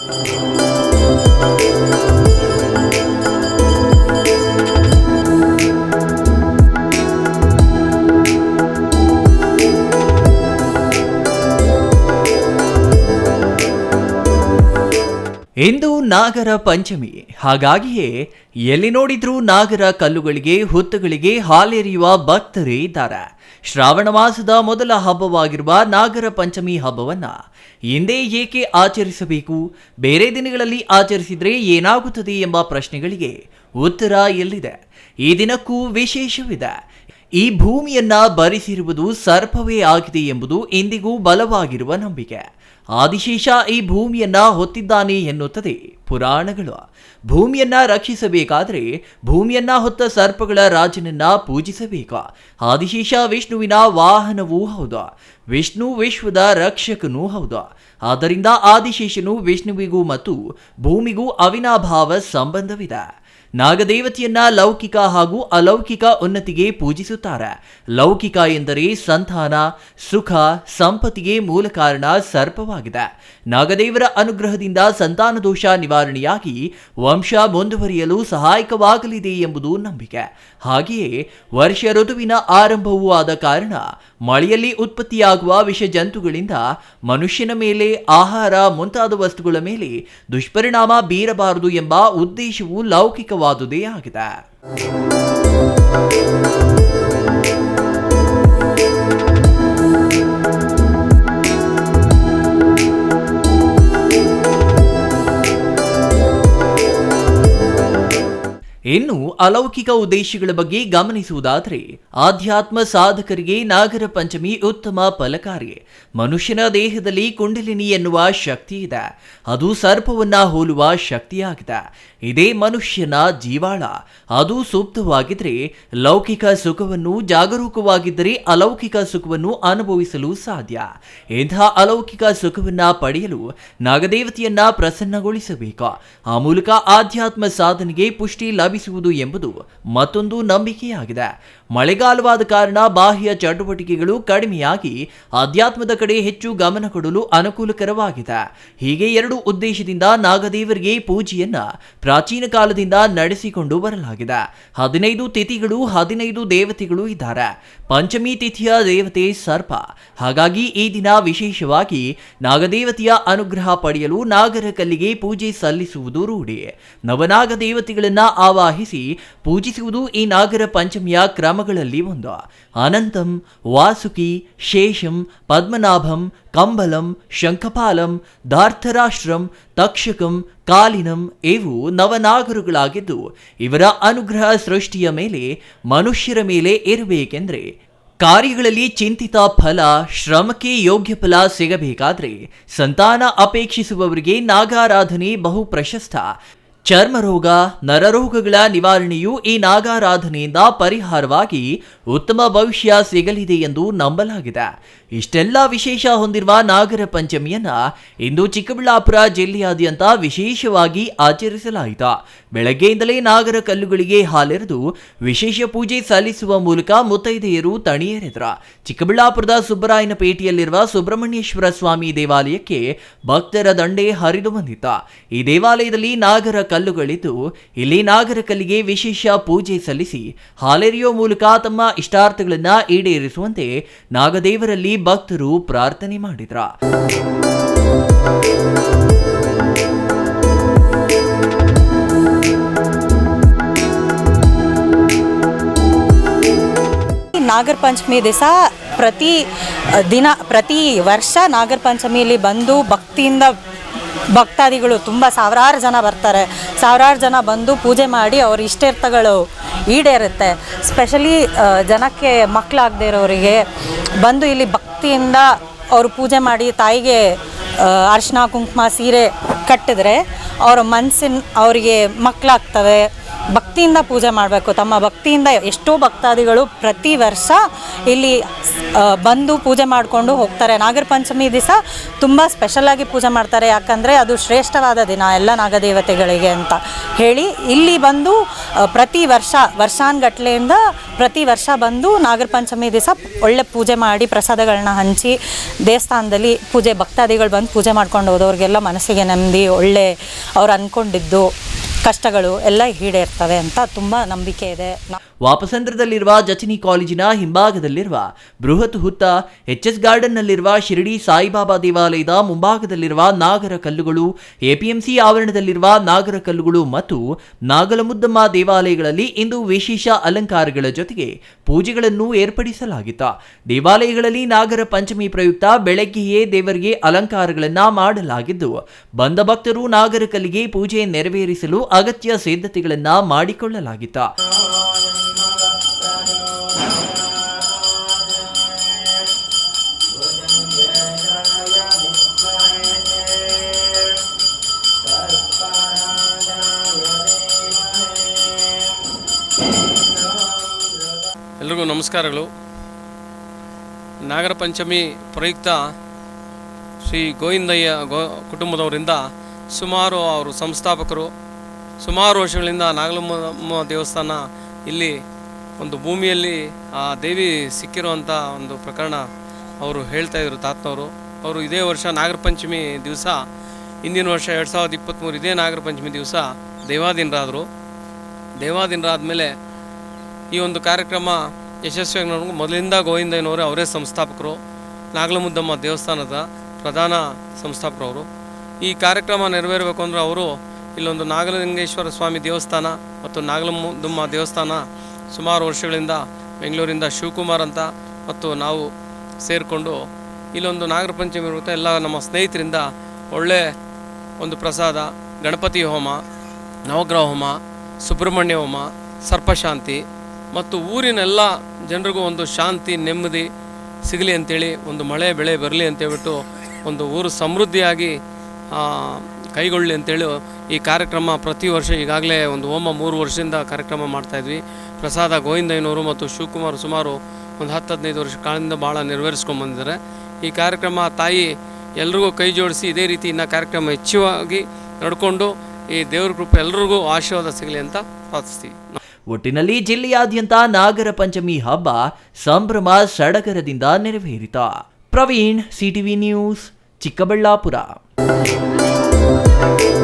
you. ಇಂದು ನಾಗರ ಪಂಚಮಿ. ಹಾಗಾಗಿಯೇ ಎಲ್ಲಿ ನೋಡಿದ್ರೂ ನಾಗರ ಕಲ್ಲುಗಳಿಗೆ, ಹುತ್ತುಗಳಿಗೆ ಹಾಲೆರೆಯುವ ಭಕ್ತರೇ ಇದ್ದಾರೆ. ಶ್ರಾವಣ ಮಾಸದ ಮೊದಲ ಹಬ್ಬವಾಗಿರುವ ನಾಗರ ಪಂಚಮಿ ಹಬ್ಬವನ್ನ ಹಿಂದೆ ಏಕೆ ಆಚರಿಸಬೇಕು, ಬೇರೆ ದಿನಗಳಲ್ಲಿ ಆಚರಿಸಿದರೆ ಏನಾಗುತ್ತದೆ ಎಂಬ ಪ್ರಶ್ನೆಗಳಿಗೆ ಉತ್ತರ ಎಲ್ಲಿದೆ? ಈ ದಿನಕ್ಕೂ ವಿಶೇಷವಿದೆ. ಈ ಭೂಮಿಯನ್ನ ಭರಿಸಿರುವುದು ಸರ್ಪವೇ ಆಗಿದೆ ಎಂಬುದು ಇಂದಿಗೂ ಬಲವಾಗಿರುವ ನಂಬಿಕೆ. ಆದಿಶೇಷ ಈ ಭೂಮಿಯನ್ನ ಹೊತ್ತಿದ್ದಾನೆ ಎನ್ನುತ್ತದೆ. ಪುರಾಣಗಳು ಭೂಮಿಯನ್ನ ರಕ್ಷಿಸಬೇಕಾದರೆ ಭೂಮಿಯನ್ನ ಹೊತ್ತ ಸರ್ಪಗಳ ರಾಜನನ್ನ ಪೂಜಿಸಬೇಕು. ಆದಿಶೇಷ ವಿಷ್ಣುವಿನ ವಾಹನವೂ ಹೌದು. ವಿಷ್ಣು ವಿಶ್ವದ ರಕ್ಷಕನೂ ಹೌದು. ಆದ್ದರಿಂದ ಆದಿಶೇಷನು ವಿಷ್ಣುವಿಗೂ ಮತ್ತು ಭೂಮಿಗೂ ಅವಿನಾಭಾವ ಸಂಬಂಧವಿದೆ. ನಾಗದೇವತೆಯನ್ನ ಲೌಕಿಕ ಹಾಗೂ ಅಲೌಕಿಕ ಉನ್ನತಿಗೆ ಪೂಜಿಸುತ್ತಾರೆ. ಲೌಕಿಕ ಎಂದರೆ ಸಂತಾನ, ಸುಖ, ಸಂಪತ್ತಿಗೆ ಮೂಲ ಕಾರಣ ಸರ್ಪವಾಗಿದೆ. ನಾಗದೇವರ ಅನುಗ್ರಹದಿಂದ ಸಂತಾನ ದೋಷ ನಿವಾರಣೆಯಾಗಿ ವಂಶ ಮುಂದುವರಿಯಲು ಸಹಾಯಕವಾಗಲಿದೆ ಎಂಬುದು ನಂಬಿಕೆ. ಹಾಗೆಯೇ ವರ್ಷ ಋತುವಿನ ಆರಂಭವೂ ಆದ ಕಾರಣ ಮಳೆಯಲ್ಲಿ ಉತ್ಪತ್ತಿಯಾಗುವ ವಿಷ ಜಂತುಗಳಿಂದ ಮನುಷ್ಯನ ಮೇಲೆ ಆಹಾರ ಮುಂತಾದ ವಸ್ತುಗಳ ಮೇಲೆ ದುಷ್ಪರಿಣಾಮ ಬೀರಬಾರದು ಎಂಬ ಉದ್ದೇಶವು ಲೌಕಿಕವಾದುದೇ ಆಗಿದೆ. ಇನ್ನು ಅಲೌಕಿಕ ಉದ್ದೇಶಗಳ ಬಗ್ಗೆ ಗಮನಿಸುವುದಾದರೆ, ಆಧ್ಯಾತ್ಮ ಸಾಧಕರಿಗೆ ನಾಗರ ಪಂಚಮಿ ಉತ್ತಮ ಫಲಕಾರಿ. ಮನುಷ್ಯನ ದೇಹದಲ್ಲಿ ಕುಂಡಲಿನಿ ಎನ್ನುವ ಶಕ್ತಿ ಇದೆ. ಅದು ಸರ್ಪವನ್ನ ಹೋಲುವ ಶಕ್ತಿಯಾಗಿದೆ. ಇದೇ ಮನುಷ್ಯನ ಜೀವಾಳ. ಅದು ಸೂಕ್ತವಾಗಿದ್ರೆ ಲೌಕಿಕ ಸುಖವನ್ನು ಜಾಗರೂಕವಾಗಿದ್ದರೆ ಅಲೌಕಿಕ ಸುಖವನ್ನು ಅನುಭವಿಸಲು ಸಾಧ್ಯ. ಇಂತಹ ಅಲೌಕಿಕ ಸುಖವನ್ನ ಪಡೆಯಲು ನಾಗದೇವತೆಯನ್ನ ಪ್ರಸನ್ನಗೊಳಿಸಬೇಕು. ಆ ಮೂಲಕ ಆಧ್ಯಾತ್ಮ ಸಾಧನೆಗೆ ಪುಷ್ಟಿ ಲಭಿಸುವುದು ಎಂಬುದು ಮತ್ತೊಂದು ನಂಬಿಕೆಯಾಗಿದೆ. ಮಳೆಗಾಲವಾದ ಕಾರಣ ಬಾಹ್ಯ ಚಟುವಟಿಕೆಗಳು ಕಡಿಮೆಯಾಗಿ ಆಧ್ಯಾತ್ಮದ ಕಡೆ ಹೆಚ್ಚು ಗಮನ ಕೊಡಲು ಅನುಕೂಲಕರವಾಗಿದೆ. ಹೀಗೆ ಎರಡು ಉದ್ದೇಶದಿಂದ ನಾಗದೇವರಿಗೆ ಪೂಜೆಯನ್ನ ಪ್ರಾಚೀನ ಕಾಲದಿಂದ ನಡೆಸಿಕೊಂಡು ಬರಲಾಗಿದೆ. ಹದಿನೈದು ತಿಥಿಗಳು, ಹದಿನೈದು ದೇವತೆಗಳು ಇದ್ದಾರೆ. ಪಂಚಮಿ ತಿಥಿಯ ದೇವತೆ ಸರ್ಪ. ಹಾಗಾಗಿ ಈ ದಿನ ವಿಶೇಷವಾಗಿ ನಾಗದೇವತೆಯ ಅನುಗ್ರಹ ಪಡೆಯಲು ನಾಗರ ಕಲ್ಲಿಗೆ ಪೂಜೆ ಸಲ್ಲಿಸುವುದು ರೂಢಿ. ನವನಾಗ ದೇವತೆಗಳನ್ನ ಆವಾಹಿಸಿ ಪೂಜಿಸುವುದು ಈ ನಾಗರ ಪಂಚಮಿಯ ಕ್ರಮಗಳಲ್ಲಿ ಒಂದು. ಅನಂತಂ, ವಾಸುಕಿ, ಶೇಷಂ, ಪದ್ಮನಾಭಂ, ಕಂಬಲಂ, ಶಂಖಪಾಲಂ, ಧಾರ್ಥರಾಷ್ಟ್ರಂ, ತಕ್ಷಕಂ, ಕಾಲಿನಂ ಇವು ನವನಾಗರುಗಳಾಗಿದ್ದು, ಇವರ ಅನುಗ್ರಹ ಸೃಷ್ಟಿಯ ಮೇಲೆ ಮನುಷ್ಯರ ಮೇಲೆ ಇರಬೇಕೆಂದರೆ ಕಾರ್ಯಗಳಲ್ಲಿ ಚಿಂತಿತ ಫಲ, ಶ್ರಮಕ್ಕೆ ಯೋಗ್ಯ ಫಲ ಸಿಗಬೇಕಾದ್ರೆ, ಸಂತಾನ ಅಪೇಕ್ಷಿಸುವವರಿಗೆ ನಾಗಾರಾಧನೆ ಬಹು ಪ್ರಶಸ್ತ. ಚರ್ಮರೋಗ, ನರರೋಗಗಳ ನಿವಾರಣೆಯು ಈ ನಾಗಾರಾಧನೆಯಿಂದ ಪರಿಹಾರವಾಗಿ ಉತ್ತಮ ಭವಿಷ್ಯ ಸಿಗಲಿದೆ ಎಂದು ನಂಬಲಾಗಿದೆ. ಇಷ್ಟೆಲ್ಲ ವಿಶೇಷ ಹೊಂದಿರುವ ನಾಗರ ಪಂಚಮಿಯನ್ನ ಇಂದು ಚಿಕ್ಕಬಳ್ಳಾಪುರ ಜಿಲ್ಲೆಯಾದ್ಯಂತ ವಿಶೇಷವಾಗಿ ಆಚರಿಸಲಾಯಿತು. ಬೆಳಗ್ಗೆಯಿಂದಲೇ ನಾಗರ ಕಲ್ಲುಗಳಿಗೆ ಹಾಲೆರೆದು ವಿಶೇಷ ಪೂಜೆ ಸಲ್ಲಿಸುವ ಮೂಲಕ ಮುತ್ತೈದೆಯರು ತಣಿಯರೆದರು. ಚಿಕ್ಕಬಳ್ಳಾಪುರದ ಸುಬ್ಬರಾಯನಪೇಟೆಯಲ್ಲಿರುವ ಸುಬ್ರಹ್ಮಣ್ಯೇಶ್ವರ ಸ್ವಾಮಿ ದೇವಾಲಯಕ್ಕೆ ಭಕ್ತರ ದಂಡೆ ಹರಿದು ಬಂದಿತ್ತ. ಈ ದೇವಾಲಯದಲ್ಲಿ ನಾಗರ ಕಲ್ಲುಗಳಿದ್ದು ಇಲ್ಲಿ ನಾಗರ ಕಲ್ಲಿಗೆ ವಿಶೇಷ ಪೂಜೆ ಸಲ್ಲಿಸಿ ಹಾಲೆರಿಯೋ ಮೂಲಕ ತಮ್ಮ ಇಷ್ಟಾರ್ಥಗಳನ್ನು ಈಡೇರಿಸುವಂತೆ ನಾಗದೇವರಲ್ಲಿ ಭಕ್ತರು ಪ್ರಾರ್ಥನೆ ಮಾಡಿದ್ರ. ನಾಗರ ಪಂಚಮಿ ದಿವಸ ಪ್ರತಿ ದಿನ, ಪ್ರತಿ ವರ್ಷ ನಾಗರ ಪಂಚಮಿಯಲ್ಲಿ ಬಂದು ಭಕ್ತಿಯಿಂದ ಭಕ್ತಾದಿಗಳು ತುಂಬ ಸಾವಿರಾರು ಜನ ಬರ್ತಾರೆ. ಸಾವಿರಾರು ಜನ ಬಂದು ಪೂಜೆ ಮಾಡಿ ಅವ್ರ ಇಷ್ಟೇರ್ಥಗಳು ಈಡೇರುತ್ತೆ. ಸ್ಪೆಷಲಿ ಜನಕ್ಕೆ ಮಕ್ಕಳಾಗದೇ ಇರೋರಿಗೆ ಬಂದು ಇಲ್ಲಿ ಭಕ್ತಿಯಿಂದ ಅವರು ಪೂಜೆ ಮಾಡಿ ತಾಯಿಗೆ ಅರಿಶಿನ ಕುಂಕುಮ, ಸೀರೆ ಕಟ್ಟಿದ್ರೆ ಅವರ ಮನಸ್ಸಿನ ಅವರಿಗೆ ಮಕ್ಕಳಾಗ್ತವೆ. ಭಕ್ತಿಯಿಂದ ಪೂಜೆ ಮಾಡಬೇಕು. ತಮ್ಮ ಭಕ್ತಿಯಿಂದ ಎಷ್ಟೋ ಭಕ್ತಾದಿಗಳು ಪ್ರತಿ ವರ್ಷ ಇಲ್ಲಿ ಬಂದು ಪೂಜೆ ಮಾಡಿಕೊಂಡು ಹೋಗ್ತಾರೆ. ನಾಗರ ಪಂಚಮಿ ದಿವಸ ತುಂಬ ಸ್ಪೆಷಲಾಗಿ ಪೂಜೆ ಮಾಡ್ತಾರೆ. ಯಾಕಂದರೆ ಅದು ಶ್ರೇಷ್ಠವಾದ ದಿನ ಎಲ್ಲ ನಾಗದೇವತೆಗಳಿಗೆ ಅಂತ ಹೇಳಿ ಇಲ್ಲಿ ಬಂದು ಪ್ರತಿ ವರ್ಷ, ವರ್ಷಾನ್ಗಟ್ಲೆಯಿಂದ ಪ್ರತಿ ವರ್ಷ ಬಂದು ನಾಗರ ಪಂಚಮಿ ದಿವಸ ಒಳ್ಳೆ ಪೂಜೆ ಮಾಡಿ ಪ್ರಸಾದಗಳನ್ನ ಹಂಚಿ ದೇವಸ್ಥಾನದಲ್ಲಿ ಪೂಜೆ ಭಕ್ತಾದಿಗಳು ಬಂದು ಪೂಜೆ ಮಾಡ್ಕೊಂಡು ಹೋದವ್ರಿಗೆಲ್ಲ ಮನಸ್ಸಿಗೆ ನೆಮ್ಮದಿ, ಒಳ್ಳೆ ಅವ್ರು ಅಂದ್ಕೊಂಡಿದ್ದು ಕಷ್ಟಗಳು ಎಲ್ಲ ಈಡೇರ್ತವೆ ಅಂತ ತುಂಬ ನಂಬಿಕೆ ಇದೆ. ವಾಪಸಂದ್ರದಲ್ಲಿರುವ ಜಚಿನಿ ಕಾಲೇಜಿನ ಹಿಂಭಾಗದಲ್ಲಿರುವ ಬೃಹತ್ ಹುತ್ತ, ಎಚ್ ಎಸ್ ಗಾರ್ಡನ್ನಲ್ಲಿರುವ ಶಿರಡಿ ಸಾಯಿಬಾಬಾ ದೇವಾಲಯದ ಮುಂಭಾಗದಲ್ಲಿರುವ ನಾಗರ ಕಲ್ಲುಗಳು ಎಪಿಎಂಸಿ ಆವರಣದಲ್ಲಿರುವ ನಾಗರ ಕಲ್ಲುಗಳು ಮತ್ತು ನಾಗಲಮುದ್ದಮ್ಮ ದೇವಾಲಯಗಳಲ್ಲಿ ಇಂದು ವಿಶೇಷ ಅಲಂಕಾರಗಳ ಜೊತೆಗೆ ಪೂಜೆಗಳನ್ನು ಏರ್ಪಡಿಸಲಾಗಿತ್ತು. ದೇವಾಲಯಗಳಲ್ಲಿ ನಾಗರ ಪಂಚಮಿ ಪ್ರಯುಕ್ತ ಬೆಳಗ್ಗೆಯೇ ದೇವರಿಗೆ ಅಲಂಕಾರಗಳನ್ನು ಮಾಡಲಾಗಿದ್ದು, ಬಂದ ಭಕ್ತರು ನಾಗರ ಕಲ್ಲಿಗೆ ಪೂಜೆ ನೆರವೇರಿಸಲು ಅಗತ್ಯ ಸಿದ್ಧತೆಗಳನ್ನ ಮಾಡಿಕೊಳ್ಳಲಾಗಿತ್ತ. ಎಲ್ರಿಗೂ ನಮಸ್ಕಾರಗಳು. ನಾಗರ ಪಂಚಮಿ ಪ್ರಯುಕ್ತ ಶ್ರೀ ಗೋವಿಂದಯ್ಯ ಗೋ ಕುಟುಂಬದವರಿಂದ ಸುಮಾರು ಅವರು ಸಂಸ್ಥಾಪಕರು ಸುಮಾರು ವರ್ಷಗಳಿಂದ ನಾಗಲಮ್ಮ ದೇವಸ್ಥಾನ ಇಲ್ಲಿ ಒಂದು ಭೂಮಿಯಲ್ಲಿ ಆ ದೇವಿ ಸಿಕ್ಕಿರುವಂಥ ಒಂದು ಪ್ರಕರಣ ಅವರು ಹೇಳ್ತಾ ಇದ್ರು ತಾತನವರು. ಅವರು ಇದೇ ವರ್ಷ ನಾಗರ ಪಂಚಮಿ ದಿವಸ, ಹಿಂದಿನ ವರ್ಷ ಎರಡು ಸಾವಿರದ ಇಪ್ಪತ್ತ್ಮೂರು ಇದೇ ನಾಗರ ಪಂಚಮಿ ದಿವಸ ದೇವಾದಿನರಾದರು. ದೇವಾಧೀನರಾದಮೇಲೆ ಈ ಒಂದು ಕಾರ್ಯಕ್ರಮ ಯಶಸ್ವಿಯಾಗಿ ನೋಡ್ಕೊಂಡು ಮೊದಲಿಂದ ಗೋವಿಂದಯ್ಯನವರು ಅವರೇ ಸಂಸ್ಥಾಪಕರು. ನಾಗಲಮುದ್ದಮ್ಮ ದೇವಸ್ಥಾನದ ಪ್ರಧಾನ ಸಂಸ್ಥಾಪಕರವರು ಈ ಕಾರ್ಯಕ್ರಮ ನೆರವೇರಬೇಕು ಅಂದರೆ ಅವರು ಇಲ್ಲೊಂದು ನಾಗಲಿಂಗೇಶ್ವರ ಸ್ವಾಮಿ ದೇವಸ್ಥಾನ ಮತ್ತು ನಾಗಲಮ್ಮದುಮ್ಮ ದೇವಸ್ಥಾನ ಸುಮಾರು ವರ್ಷಗಳಿಂದ ಬೆಂಗಳೂರಿಂದ ಶಿವಕುಮಾರ್ ಅಂತ ಮತ್ತು ನಾವು ಸೇರಿಕೊಂಡು ಇಲ್ಲೊಂದು ನಾಗರ ಪಂಚಮಿ ಇರುತ್ತೆ. ಎಲ್ಲ ನಮ್ಮ ಸ್ನೇಹಿತರಿಂದ ಒಳ್ಳೆ ಒಂದು ಪ್ರಸಾದ, ಗಣಪತಿ ಹೋಮ, ನವಗ್ರಹ ಹೋಮ, ಸುಬ್ರಹ್ಮಣ್ಯ ಹೋಮ, ಸರ್ಪಶಾಂತಿ ಮತ್ತು ಊರಿನೆಲ್ಲ ಜನರಿಗೂ ಒಂದು ಶಾಂತಿ, ನೆಮ್ಮದಿ ಸಿಗಲಿ ಅಂತೇಳಿ ಒಂದು ಮಳೆ ಬೆಳೆ ಬರಲಿ ಅಂತೇಳ್ಬಿಟ್ಟು ಒಂದು ಊರು ಸಮೃದ್ಧಿಯಾಗಿ ಕೈಗೊಳ್ಳಿ ಅಂತೇಳಿ ಈ ಕಾರ್ಯಕ್ರಮ ಪ್ರತಿ ವರ್ಷ ಈಗಾಗಲೇ ಒಂದು ಹೋಮ ಮೂರು ವರ್ಷದಿಂದ ಕಾರ್ಯಕ್ರಮ ಮಾಡ್ತಾಯಿದ್ವಿ ಪ್ರಸಾದ ಗೋವಿಂದಯ್ಯನವರು ಮತ್ತು ಶಿವಕುಮಾರ್ ಸುಮಾರು ಒಂದು ಹತ್ತು ಹದಿನೈದು ವರ್ಷ ಕಾಲದಿಂದ ಭಾಳ ನೆರವೇರಿಸ್ಕೊಂಡು ಬಂದಿದ್ದಾರೆ. ಈ ಕಾರ್ಯಕ್ರಮ ತಾಯಿ ಎಲ್ರಿಗೂ ಕೈ ಜೋಡಿಸಿ ಇದೇ ರೀತಿ ಇನ್ನು ಕಾರ್ಯಕ್ರಮ ಹೆಚ್ಚುವಾಗಿ ನಡ್ಕೊಂಡು ಈ ದೇವ್ರ ಕೃಪೆ ಎಲ್ರಿಗೂ ಆಶೀರ್ವಾದ ಸಿಗಲಿ ಅಂತ ಪ್ರಾರ್ಥಿಸ್ತೀವಿ. ಒಟ್ಟಿನಲ್ಲಿ ಜಿಲ್ಲೆಯಾದ್ಯಂತ ನಾಗರ ಪಂಚಮಿ ಹಬ್ಬ ಸಂಭ್ರಮ ಸಡಗರದಿಂದ ನೆರವೇರಿತ. Praveen, CTV news, Chikkaballapura. Bye.